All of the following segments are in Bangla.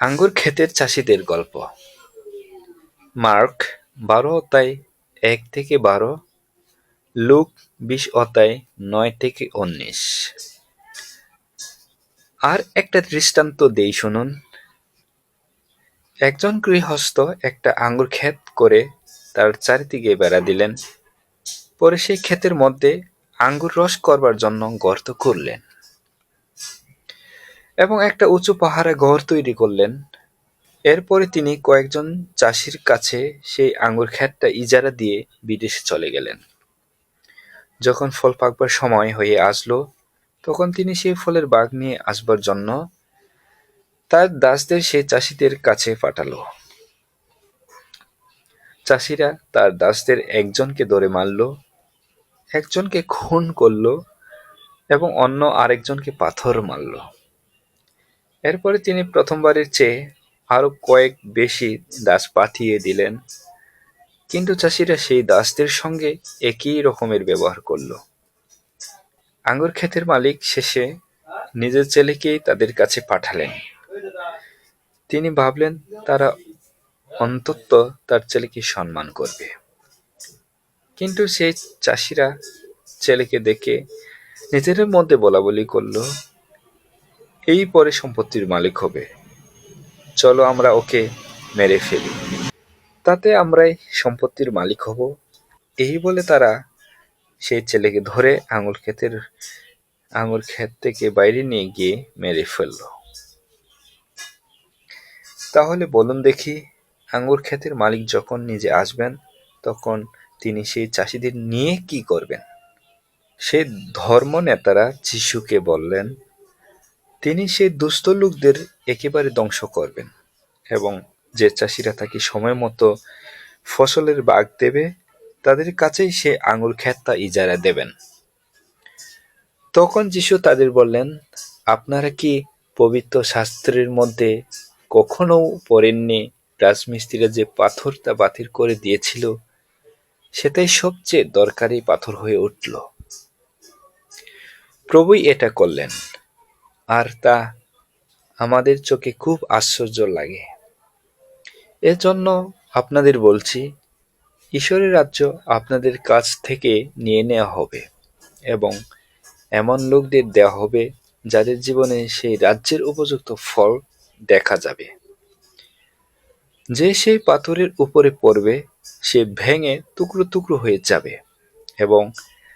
আঙ্গুর ক্ষেতের চাষিদের গল্প। মার্ক বারো অধ্যায় এক থেকে বারো, লুক বিশ অধ্যায় নয় থেকে উনিশ। আর একটা দৃষ্টান্ত দেই শুনুন। একজন গৃহস্থ একটা আঙ্গুর ক্ষেত করে তার চারিদিকে বেড়া দিলেন। পরে সেই ক্ষেতের মধ্যে আঙ্গুর রস করবার জন্য গর্ত করলেন। এবং একটা উঁচু পাহাড়ে ঘর তৈরি করলেন। এরপরে তিনি কয়েকজন চাষির কাছে সেই আঙ্গুর ক্ষেতটা ইজারা দিয়ে বিদেশে চলে গেলেন। যখন ফল পাকবার সময় হয়ে আসলো, তখন তিনি সেই ফলের বাগ নিয়ে আসবার জন্য তার দাসদের সেই চাষিদের কাছে পাঠালো। চাষিরা তার দাসদের একজনকে ধরে মারল, একজনকে খুন করল এবং অন্য আরেকজনকে পাথর মারল। এরপরে তিনি প্রথমবারের চেয়ে আরও কয়েক বেশি দাস পাঠিয়ে দিলেন। কিন্তু চাষিরা সেই দাসদের সঙ্গে একই রকমের ব্যবহার করল। আঙ্গুর ক্ষেতের মালিক শেষে নিজের ছেলেকেই তাদের কাছে পাঠালেন। তিনি ভাবলেন, তারা অন্তত তার ছেলেকে সম্মান করবে। কিন্তু সেই চাষিরা ছেলেকে দেখে নিজেদের মধ্যে বলা বলি করল এই পরে সম্পত্তির মালিক হবে। চলো আমরা ওকে মেরে ফেলি। তাতে আমরাই সম্পত্তির মালিক হব। এই বলে তারা সেই ছেলেকে ধরে আঙুল ক্ষেতের আঙুর ক্ষেত থেকে বাইরে নিয়ে গিয়ে মেরে ফেলল। তাহলে বলুন দেখি আঙ্গুর ক্ষেতের মালিক যখন নিজে আসবেন, তখন তিনি সেই চাষিদের নিয়ে কি করবেন? সেই ধর্ম নেতারা যিশুকে বললেন তিনি সেই দুস্থ লোকদের একেবারে ধ্বংস করবেন এবং যে চাষিরা তাকে সময় মতো ফসলের বাগ দেবে, তাদের কাছেই সে আঙুর ক্ষেতটা ইজারা দেবেন। তখন যিশু তাদের বললেন, আপনারা কি পবিত্র শাস্ত্রের মধ্যে কখনো পড়েননি রাজমিস্ত্রিরা যে পাথরটা বাতিল করে দিয়েছিল? সেটাই সবচেয়ে দরকারি পাথর হয়ে উঠল। প্রভুই এটা করলেন। আর তা আমাদের চোখে খুব আশ্চর্য লাগে। এজন্য আপনাদের বলছি, ঈশ্বরের রাজ্য আপনাদের কাছ থেকে নিয়ে নেওয়া হবে এবং এমন লোকদের দেওয়া হবে যাদের জীবনে সেই রাজ্যের উপযুক্ত ফল দেখা যাবে। যে সেই পাথরের উপরে পড়বে, সে ভেঙে টুকরো টুকরো হয়ে যাবে এবং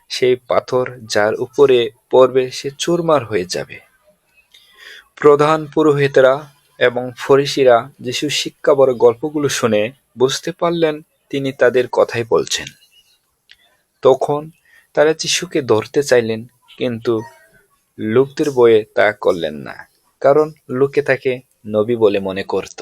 সেই পাথর যার উপরে পড়বে, সে চুরমার হয়ে যাবে। প্রধান পুরোহিতরা এবং ফরিসিরা যিশুর শিক্ষা বড় গল্পগুলো শুনে বুঝতে পারলেন তিনি তাদের কথাই বলছেন। তখন তারা যিশুকে ধরতে চাইলেন, কিন্তু লোকদের বয়ে তা করলেন না, কারণ লোকে তাকে নবী বলে মনে করত।